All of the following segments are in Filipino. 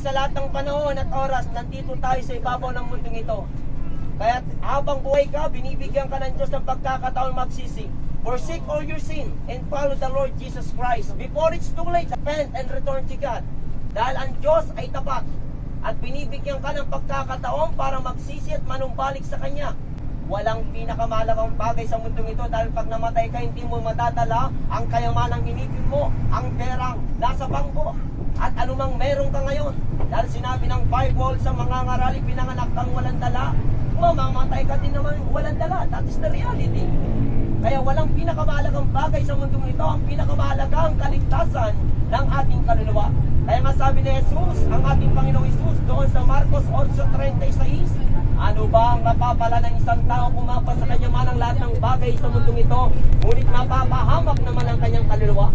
sa lahat ng panahon at oras, nandito tayo sa ibabaw ng mundong ito. Kaya habang buhay ka, binibigyan ka ng Diyos ng pagkakataon magsisi. Forsake all your sin and follow the Lord Jesus Christ. Before it's too late, repent and return to God. Dahil ang Diyos ay tapat at binibigyan ka ng pagkakataon para magsisi at manumbalik sa Kanya. Walang pinakamalagang bagay sa mundong ito dahil pag namatay ka, hindi mo madadala ang kayamanang inipin mo, ang perang nasa bangko, at anumang meron ka ngayon. Dahil sinabi ng Bible sa mga ngarali, pinanganak kang walang dala, mamamatay ka din naman walang dala. That is the reality. Kaya walang pinakamahalagang bagay sa mundong ito, ang pinakamahalagang kaligtasan ng ating kaluluwa. Kaya nga sabi ni Jesus, ang ating Panginoong Jesus, doon sa Marcos 8.36, ano ba ang napapala ng isang tao kung mapa sa kanya man ang lahat ng bagay sa mundong ito, ngunit mapapahamak naman ang kanyang kaluluwa?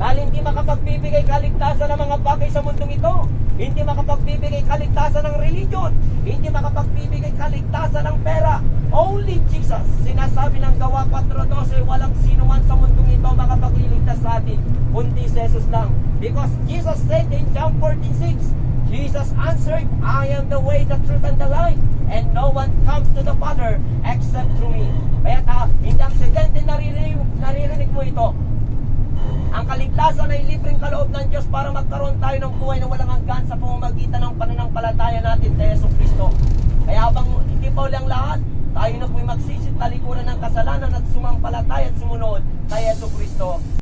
Dahil hindi makapagbibigay kaligtasan ng mga bagay sa mundong ito, hindi makapagbibigay kaligtasan ng religion, hindi makapagbibigay kaligtasan ng pera. Only Jesus, sinasabi ng gawa 4.12, walang sino man sa mundong ito makapagliligtas sa atin, kundi si Jesus lang. Because Jesus said in John 14.6, Jesus answered, I am the way, the truth, and the life, and no one comes to the Father except through me. Kaya ta, hindi aksidente naririnig, naririnig mo ito. Ang kaligtasan ay libreng kaloob ng Diyos para magkaroon tayo ng buhay na walang hanggan sa pamamagitan ng pananampalataya natin kay Yeso Kristo. Kaya habang hindi pa uli ang lahat, tayo na po'y magsisit talikuran ng kasalanan at sumampalataya at sumunod kay Yeso Kristo.